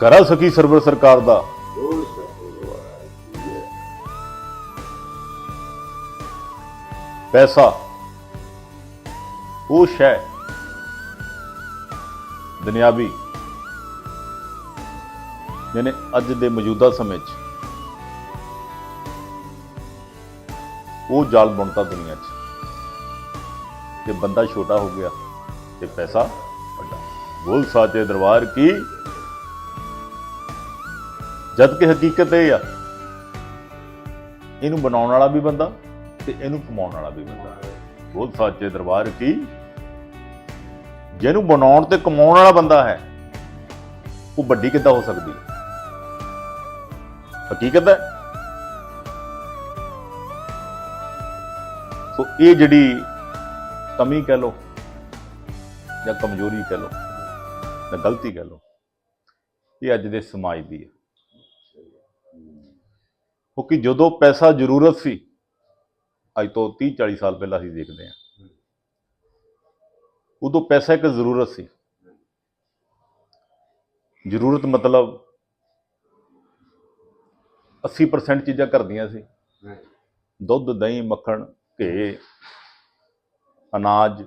ਕਰਾ ਸਕੀ ਸਰਵਰ ਸਰਕਾਰ ਦਾ। ਪੈਸਾ ਉਹ ਸ਼ੈ ਦੁਨਿਆਵੀ। ਜਿਹਨੇ ਅੱਜ ਦੇ ਮੌਜੂਦਾ ਸਮੇਂ 'ਚ। ਉਹ ਜਾਲ ਬੁਣਤਾ ਦੁਨੀਆ 'ਚ। ਕਿ ਬੰਦਾ ਛੋਟਾ ਹੋ ਗਿਆ ਤੇ ਪੈਸਾ ਵੱਡਾ। ਬੋਲ ਸਾਚੇ ਦਰਬਾਰ ਕੀ ਜਦ ਕਿ ਹਕੀਕਤ ਇਹ ਆ, ਇਹਨੂੰ ਬਣਾਉਣ ਵਾਲਾ ਵੀ ਬੰਦਾ ਤੇ ਇਹਨੂੰ ਕਮਾਉਣ ਵਾਲਾ ਵੀ ਬੰਦਾ। ਬਹੁਤ ਸਾਚੇ ਦਰਬਾਰ ਕੀ, ਜਿਹਨੂੰ ਬਣਾਉਣ ਤੇ ਕਮਾਉਣ ਵਾਲਾ ਬੰਦਾ ਹੈ, ਉਹ ਵੱਡੀ ਕਿੱਦਾਂ ਹੋ ਸਕਦੀ? ਹੈ ਹਕੀਕਤ ਹੈ? ਸੋ ਇਹ ਜਿਹੜੀ ਕਮੀ ਕਹਿ ਲੋ ਜਾਂ ਕਮਜ਼ੋਰੀ ਕਹਿ ਲੋ ਜਾਂ ਗਲਤੀ ਕਹਿ ਲੋ ਇਹ ਅੱਜ ਦੇ ਸਮਾਜ ਦੀ ਹੈ। ਕਿਉਂਕਿ ਜਦੋਂ ਪੈਸਾ ਜ਼ਰੂਰਤ ਸੀ ਅੱਜ ਤੋਂ 30 40 ਸਾਲ ਪਹਿਲਾਂ ਅਸੀਂ ਦੇਖਦੇ ਹਾਂ। ਉਦੋਂ ਪੈਸਾ ਇੱਕ ਜ਼ਰੂਰਤ ਸੀ। ਜ਼ਰੂਰਤ ਮਤਲਬ 80% ਚੀਜ਼ਾਂ ਘਰ ਦੀਆਂ ਸੀ। ਦੁੱਧ ਦਹੀਂ ਮੱਖਣ ਘੇ ਅਨਾਜ।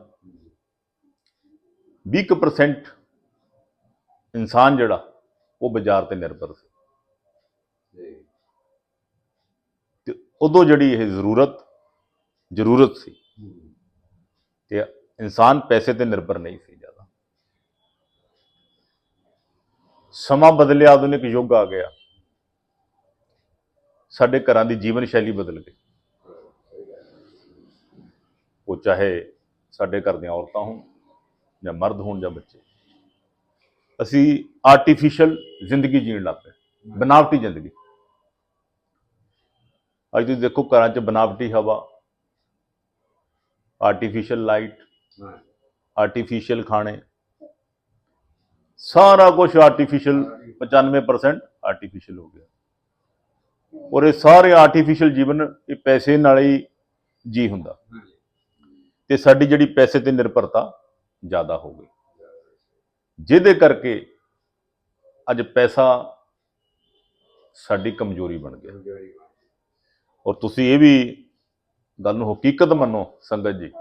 20% ਇਨਸਾਨ ਜਿਹੜਾ ਉਹ ਬਾਜ਼ਾਰ ਤੇ ਨਿਰਭਰ ਸੀ ਤੇ ਉਦੋਂ ਜਿਹੜੀ ਇਹ ਜ਼ਰੂਰਤ ਜ਼ਰੂਰਤ ਸੀ। ਤੇ ਇਨਸਾਨ ਪੈਸੇ ਤੇ ਨਿਰਭਰ ਨਹੀਂ ਸੀ ਜ਼ਿਆਦਾ। ਸਮਾਂ ਬਦਲਿਆ, ਆਧੁਨਿਕ ਯੁੱਗ ਆ ਗਿਆ। ਸਾਡੇ ਘਰਾਂ ਦੀ ਜੀਵਨ ਸ਼ੈਲੀ ਬਦਲ ਗਈ। ਉਹ ਚਾਹੇ ਸਾਡੇ ਘਰ ਦੀਆਂ ਔਰਤਾਂ ਹੋਣ, ਜਾਂ ਮਰਦ ਹੋਣ, ਜਾਂ ਬੱਚੇ। ਅਸੀਂ ਆਰਟੀਫੀਸ਼ੀਅਲ ਜ਼ਿੰਦਗੀ ਜੀਣ ਲੱਗ ਪਏ। ਬਨਾਵਟੀ ਜ਼ਿੰਦਗੀ। ਅੱਜ ਤੁਸੀਂ ਦੇਖੋ ਘਰਾਂ 'ਚ ਬਨਾਵਟੀ ਹਵਾ ਆਰਟੀਫੀਸ਼ੀਅਲ ਲਾਈਟ ਆਰਟੀਫੀਸ਼ੀਅਲ ਖਾਣੇ ਸਾਰਾ ਕੁਝ ਆਰਟੀਫੀਸ਼ੀਅਲ 95% ਆਰਟੀਫੀਸ਼ੀਅਲ ਹੋ ਗਿਆ। ਔਰ ਇਹ ਸਾਰੇ ਆਰਟੀਫੀਸ਼ੀਅਲ ਜੀਵਨ ਇਹ ਪੈਸੇ ਨਾਲ ਹੀ ਜੀ ਹੁੰਦਾ। ਤੇ ਸਾਡੀ ਜਿਹੜੀ ਪੈਸੇ ਤੇ ਨਿਰਭਰਤਾ ਜ਼ਿਆਦਾ ਹੋ ਗਈ। ਜਿਹਦੇ ਕਰਕੇ ਅੱਜ ਪੈਸਾ ਸਾਡੀ ਕਮਜ਼ੋਰੀ ਬਣ ਗਿਆ। ਔਰ ਤੁਸੀਂ ਇਹ ਵੀ ਗੱਲ ਨੂੰ ਹਕੀਕਤ ਮੰਨੋ, ਸੰਗਤ ਜੀ।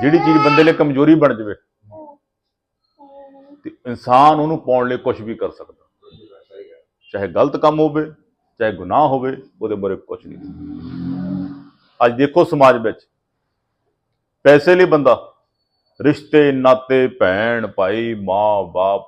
ਜਿਹੜੀ ਚੀਜ਼ ਬੰਦੇ ਲਈ ਕਮਜ਼ੋਰੀ ਬਣ ਜਾਵੇ, ਤੇ ਇਨਸਾਨ ਉਹਨੂੰ ਪਾਉਣ ਲਈ ਕੁਝ ਵੀ ਕਰ ਸਕਦਾ। ਚਾਹੇ ਗਲਤ ਕੰਮ ਹੋਵੇ, ਚਾਹੇ ਗੁਨਾਹ ਹੋਵੇ, ਉਹਦੇ ਬਾਰੇ ਕੁਝ ਨਹੀਂ। ਅੱਜ ਦੇਖੋ ਸਮਾਜ ਵਿੱਚ, ਪੈਸੇ ਲਈ ਬੰਦਾ, ਰਿਸ਼ਤੇ, ਨਾਤੇ, ਭੈਣ, ਭਾਈ, ਮਾਂ, ਬਾਪ